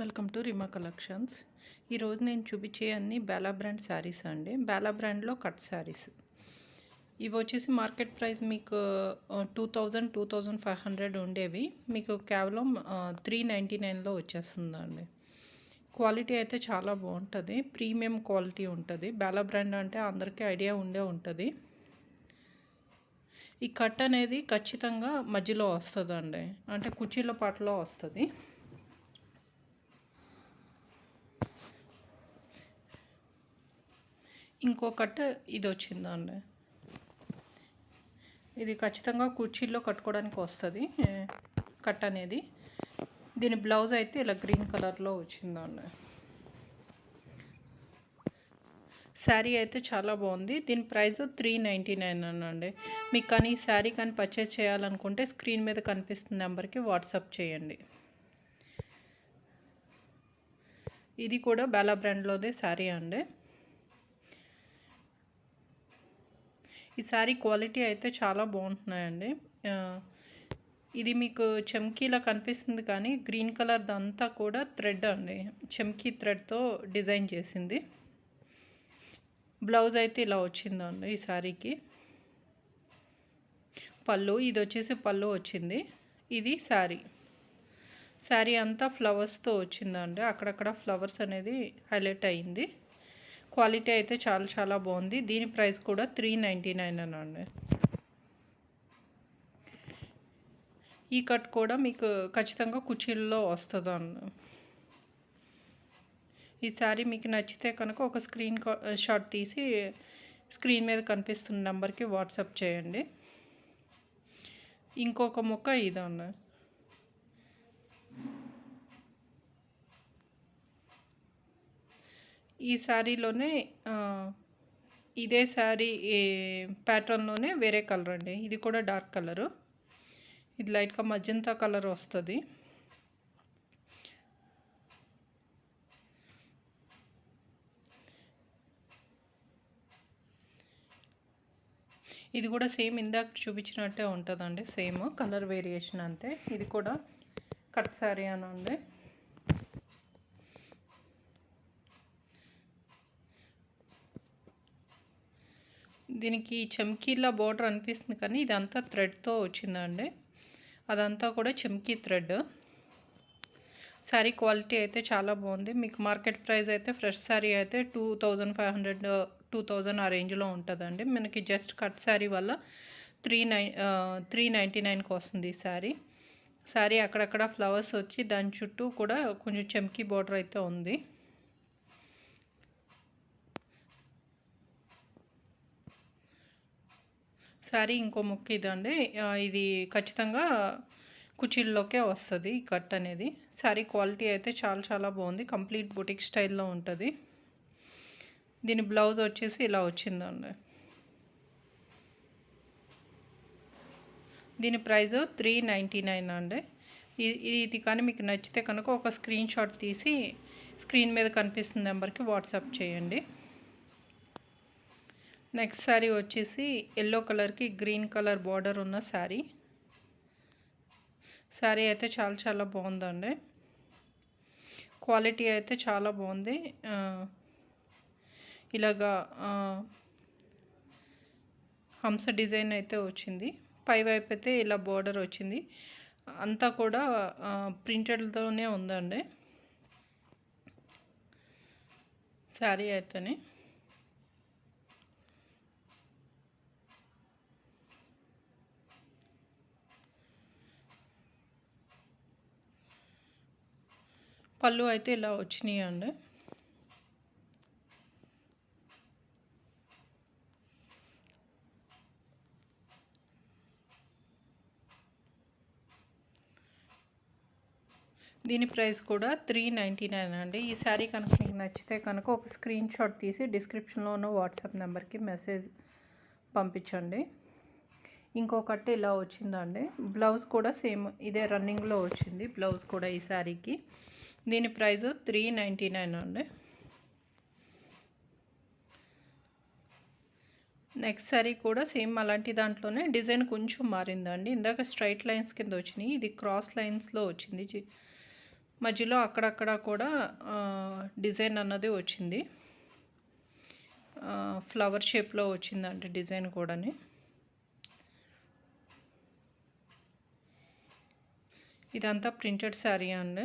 Welcome to రిమా collections. ఈరోజు నేను చూపించే అన్ని బేలా బ్రాండ్ శారీస్ అండి. బేలా బ్రాండ్లో కట్ శారీస్ ఇవి వచ్చేసి మార్కెట్ ప్రైస్ మీకు two thousand two thousand five hundred ఉండేవి. మీకు కేవలం త్రీ నైంటీ నైన్లో వచ్చేస్తుందండి. క్వాలిటీ అయితే చాలా బాగుంటుంది. ప్రీమియం క్వాలిటీ ఉంటుంది. బేలా బ్రాండ్ అంటే అందరికీ ఐడియా ఉండే ఉంటుంది. ఈ కట్ అనేది ఖచ్చితంగా మధ్యలో వస్తుందండి. అంటే కుర్చీల పాటలో వస్తుంది. ఇంకో కట్ ఇది వచ్చిందండి ఇది ఖచ్చితంగా కుర్చీల్లో కట్టుకోవడానికి వస్తుంది కట్ అనేది. దీని బ్లౌజ్ అయితే ఇలా గ్రీన్ కలర్లో వచ్చిందండి. శారీ అయితే చాలా బాగుంది. దీని ప్రైస్ త్రీ నైంటీ నైన్ అనండి. మీకు కానీ ఈ శారీ కానీ పర్చేజ్ చేయాలనుకుంటే స్క్రీన్ మీద కనిపిస్తున్న నెంబర్కి వాట్సాప్ చేయండి. ఇది కూడా బెలా బ్రాండ్లోదే శారీ అండి. ఈ శారీ క్వాలిటీ అయితే చాలా బాగుంటున్నాయండి. ఇది మీకు చెమ్కీలా కనిపిస్తుంది కానీ గ్రీన్ కలర్ అంతా కూడా థ్రెడ్ అండి. చెమ్కీ థ్రెడ్తో డిజైన్ చేసింది. బ్లౌజ్ అయితే ఇలా వచ్చిందండి ఈ శారీకి పళ్ళు ఇది వచ్చేసి పళ్ళు వచ్చింది. ఇది శారీ శారీ అంతా ఫ్లవర్స్తో వచ్చిందండి. అక్కడక్కడ ఫ్లవర్స్ అనేది హైలైట్ అయ్యింది క్వాలిటీ అయితే చాలా చాలా బాగుంది. దీని ప్రైస్ కూడా త్రీ నైంటీ నైన్ అనండి ఈ కట్ కూడా మీకు ఖచ్చితంగా కుర్చీల్లో అన్న ఈ శారీ మీకు నచ్చితే కనుక ఒక స్క్రీన్ షాట్ తీసి స్క్రీన్ మీద కనిపిస్తున్న నెంబర్కి వాట్సాప్ చేయండి. ఇంకొక ముక్క ఇదన్నా ఈ శారీలోనే ఇదే శారీ ప్యాటర్న్లోనే వేరే కలర్ అండి. ఇది కూడా డార్క్ కలరు. ఇది లైట్గా మజంతా కలర్ వస్తుంది. ఇది కూడా సేమ్ ఇందాక చూపించినట్టే ఉంటుందండి. సేమ్ కలర్ వేరియేషన్ అంతే. ఇది కూడా కట్ శారీ అని ఉంది. దీనికి చమ్కీలా బోర్డర్ అనిపిస్తుంది కానీ ఇదంతా థ్రెడ్తో వచ్చిందండి. అదంతా కూడా చమ్కీ థ్రెడ్ శారీ క్వాలిటీ అయితే చాలా బాగుంది. మీకు మార్కెట్ ప్రైస్ అయితే ఫ్రెష్ శారీ అయితే two thousand five hundred two thousand ఆ రేంజ్లో ఉంటుందండి. మనకి జస్ట్ కట్ శారీ వల్ల త్రీ నైన్ త్రీ నైంటీ నైన్కి వస్తుంది ఈ శారీ శారీ అక్కడక్కడ ఫ్లవర్స్ వచ్చి దాని చుట్టూ కూడా కొంచెం చెమ్కీ బార్డర్ అయితే ఉంది. శారీ ఇంకో ముక్క ఇదండి. ఇది ఖచ్చితంగా కుచీల్లోకే వస్తుంది ఈ కట్ అనేది. శారీ క్వాలిటీ అయితే చాలా చాలా బాగుంది. కంప్లీట్ బుటిక్ స్టైల్లో ఉంటుంది. దీని బ్లౌజ్ వచ్చేసి ఇలా వచ్చిందండి. దీని ప్రైస్ త్రీ నైంటీ నైన్ అండి. ఇది కానీ మీకు నచ్చితే కనుక ఒక స్క్రీన్ షాట్ తీసి స్క్రీన్ మీద కనిపిస్తున్న నెంబర్కి వాట్సాప్ చేయండి. నెక్స్ట్ శారీ వచ్చేసి ఎల్లో కలర్కి గ్రీన్ కలర్ బార్డర్ ఉన్న శారీ. శారీ అయితే చాలా చాలా బాగుందండి. క్వాలిటీ అయితే చాలా బాగుంది. ఇలాగా హంస డిజైన్ అయితే వచ్చింది. పై వైపు అయితే ఇలా బార్డర్ వచ్చింది. అంతా కూడా ప్రింటెడ్తోనే ఉందండి. శారీ అయితేనే. పళ్ళు అయితే ఇలా వచ్చినాయి అండి. దీని ప్రైస్ కూడా త్రీ నైంటీ నైన్ అండి. ఈ శారీ కనుక మీకు నచ్చితే కనుక ఒక స్క్రీన్ షాట్ తీసి డిస్క్రిప్షన్లో ఉన్న వాట్సాప్ నెంబర్కి మెసేజ్ పంపించండి. ఇంకొకటి ఇలా వచ్చిందండి. బ్లౌజ్ కూడా సేమ్ ఇదే రన్నింగ్లో వచ్చింది. బ్లౌజ్ కూడా ఈ శారీకి. దీని ప్రైస్ త్రీ నైంటీ నైన్ అండి. నెక్స్ట్ సారీ కూడా సేమ్ అలాంటి దాంట్లోనే డిజైన్ కొంచెం మారిందండి. ఇందాక స్ట్రైట్ లైన్స్ కింద వచ్చినాయి ఇది క్రాస్ లైన్స్లో వచ్చింది. మధ్యలో అక్కడక్కడ కూడా డిజైన్ అన్నది వచ్చింది. ఫ్లవర్ షేప్లో వచ్చిందండి డిజైన్ కూడాని. ఇదంతా ప్రింటెడ్ శారీ అండి.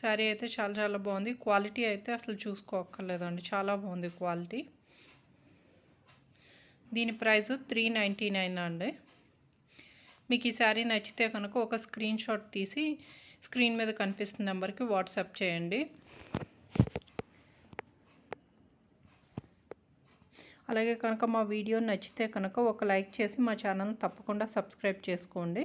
శారీ అయితే చాలా చాలా బాగుంది. క్వాలిటీ అయితే అసలు చూసుకోక్కర్లేదండి. చాలా బాగుంది క్వాలిటీ. దీని ప్రైస్ త్రీ నైంటీ నైన్ అండి. మీకు ఈ శారీ నచ్చితే కనుక ఒక స్క్రీన్ షాట్ తీసి స్క్రీన్ మీద కనిపిస్తున్న నెంబర్కి వాట్సాప్ చేయండి. అలాగే కనుక మా వీడియో నచ్చితే కనుక ఒక లైక్ చేసి మా ఛానల్ తప్పకుండా సబ్స్క్రైబ్ చేసుకోండి.